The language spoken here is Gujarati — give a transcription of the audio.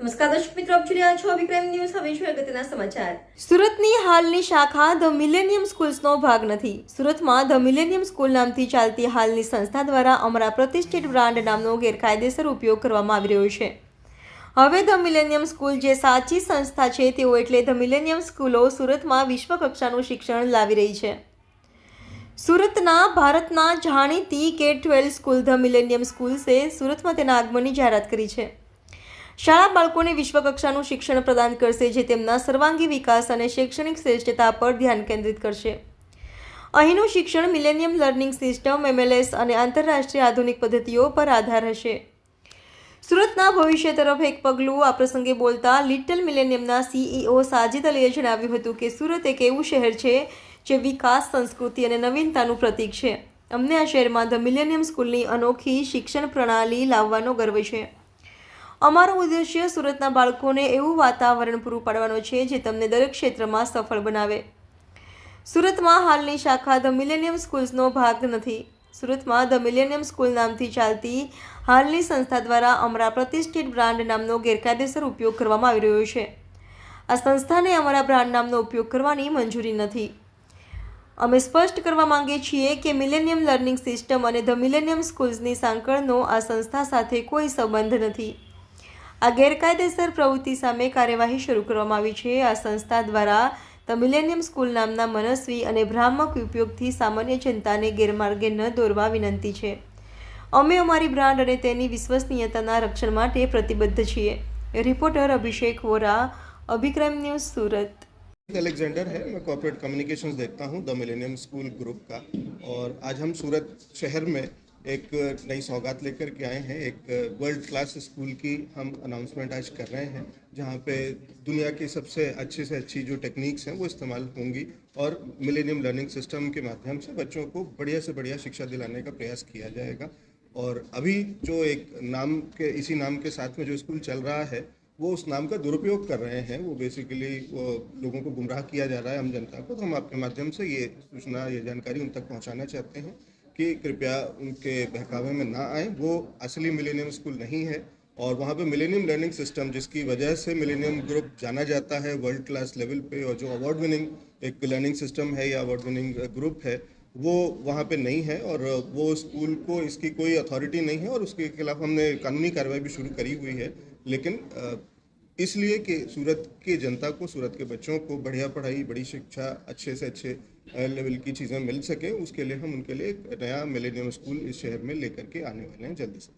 નમસ્કાર દર્શક મિત્રો, આપ ન્યૂઝ. હવે અગત્યના સમાચાર. સુરતની હાલની શાખા ધ મિલેનિયમ સ્કૂલ્સનો ભાગ નથી. સુરતમાં ધ મિલેનિયમ સ્કૂલ નામથી ચાલતી હાલની સંસ્થા દ્વારા અમારા પ્રતિષ્ઠિત બ્રાન્ડ નામનો ગેરકાયદેસર ઉપયોગ કરવામાં આવી રહ્યો છે. હવે ધ મિલેનિયમ સ્કૂલ જે સાચી સંસ્થા છે, તેઓ એટલે ધ મિલેનિયમ સ્કૂલો સુરતમાં વિશ્વ કક્ષાનું શિક્ષણ લાવી રહી છે. સુરતના ભારતના જાણીતી K twelve school the millennium સ્કૂલ્સે સુરતમાં તેના આગમનની જાહેરાત કરી છે. શાળા બાળકોને વિશ્વકક્ષાનું શિક્ષણ પ્રદાન કરશે, જે તેમના સર્વાંગી વિકાસ અને શૈક્ષણિક શ્રેષ્ઠતા પર ધ્યાન કેન્દ્રિત કરશે. અહીંનું શિક્ષણ મિલેનિયમ લર્નિંગ સિસ્ટમ એમએલએસ અને આંતરરાષ્ટ્રીય આધુનિક પદ્ધતિઓ પર આધાર હશે. સુરતના ભવિષ્ય તરફ એક પગલું આ પ્રસંગે બોલતા લિટલ મિલેનિયમના સીઈઓ સાજિદ અલીએ જણાવ્યું હતું કે સુરત એક એવું શહેર છે, જે વિકાસ, સંસ્કૃતિ અને નવીનતાનું પ્રતીક છે. અમને આ શહેરમાં ધ મિલેનિયમ સ્કૂલની અનોખી શિક્ષણ પ્રણાલી લાવવાનો ગર્વ છે. અમારો ઉદ્દેશ્ય સુરતના બાળકોને એવું વાતાવરણ પૂરું પાડવાનો છે જે તમને દરેક ક્ષેત્રમાં સફળ બનાવે. સુરતમાં હાલની શાખા ધ મિલેનિયમ સ્કૂલ્સનો ભાગ નથી. સુરતમાં ધ મિલેનિયમ સ્કૂલ નામથી ચાલતી હાલની સંસ્થા દ્વારા અમારા પ્રતિષ્ઠિત બ્રાન્ડ નામનો ગેરકાયદેસર ઉપયોગ કરવામાં આવી રહ્યો છે. આ સંસ્થાને અમારા બ્રાન્ડ નામનો ઉપયોગ કરવાની મંજૂરી નથી. અમે સ્પષ્ટ કરવા માંગીએ છીએ કે મિલેનિયમ લર્નિંગ સિસ્ટમ અને ધ મિલેનિયમ સ્કૂલ્સની સાંકળનો આ સંસ્થા સાથે કોઈ સંબંધ નથી. આ ગેરકાયદેસર પ્રવૃત્તિ સામે કાર્યવાહી શરૂ કરવામાં આવી છે આ સંસ્થા દ્વારા ધ મિલેનિયમ સ્કૂલ નામના મનસ્વી અને ભ્રામક ઉપયોગથી સામાન્ય જનતાને ગેરમાર્ગે ન દોરવા વિનંતી છે અમે અમારી બ્રાન્ડ અને તેની વિશ્વસનીયતાના રક્ષણ માટે પ્રતિબદ્ધ છીએ reporter Abhishek Vora Abhikram news Surat Alexander है मैं कॉर्पोरेट कम्युनिकेशंस देखता हूँ द मिलेनियम स्कूल ग्रुप का और आज हम सूरत शहर में एक नई सौगात लेकर के आए हैं। एक वर्ल्ड क्लास स्कूल की हम अनाउंसमेंट आज कर रहे हैं, जहाँ पे दुनिया की सबसे अच्छी से अच्छी जो टेक्निक्स हैं, वो इस्तेमाल होंगी और मिलेनियम लर्निंग सिस्टम के माध्यम से बच्चों को बढ़िया से बढ़िया शिक्षा दिलाने का प्रयास किया जाएगा। और अभी जो एक नाम के, इसी नाम के साथ में जो स्कूल चल रहा है, वो उस नाम का दुरुपयोग कर रहे हैं। वो बेसिकली वो लोगों को गुमराह किया जा रहा है हम जनता को। तो हम आपके माध्यम से ये सूचना, ये जानकारी उन तक पहुंचाना चाहते हैं। कि कृपया उनके बहकावे में ना आए। वो असली मिलेनियम स्कूल नहीं है और वहाँ पे मिलेनियम लर्निंग सिस्टम जिसकी वजह से मिलेनियम ग्रुप जाना जाता है वर्ल्ड क्लास लेवल पे और जो अवार्ड विनिंग एक लर्निंग सिस्टम है या अवार्ड विनिंग ग्रुप है, वो वहाँ पे नहीं है और वो स्कूल को इसकी कोई अथॉरिटी नहीं है और उसके खिलाफ हमने कानूनी कार्रवाई भी शुरू करी हुई है। लेकिन इसलिए कि सूरत के जनता को, सूरत के बच्चों को बढ़िया पढ़ाई, बड़ी शिक्षा, अच्छे से अच्छे लेवल की चीज़ें मिल सकें, उसके लिए हम उनके लिए एक नया मिलेनियम स्कूल इस शहर में लेकर के आने वाले हैं जल्दी से।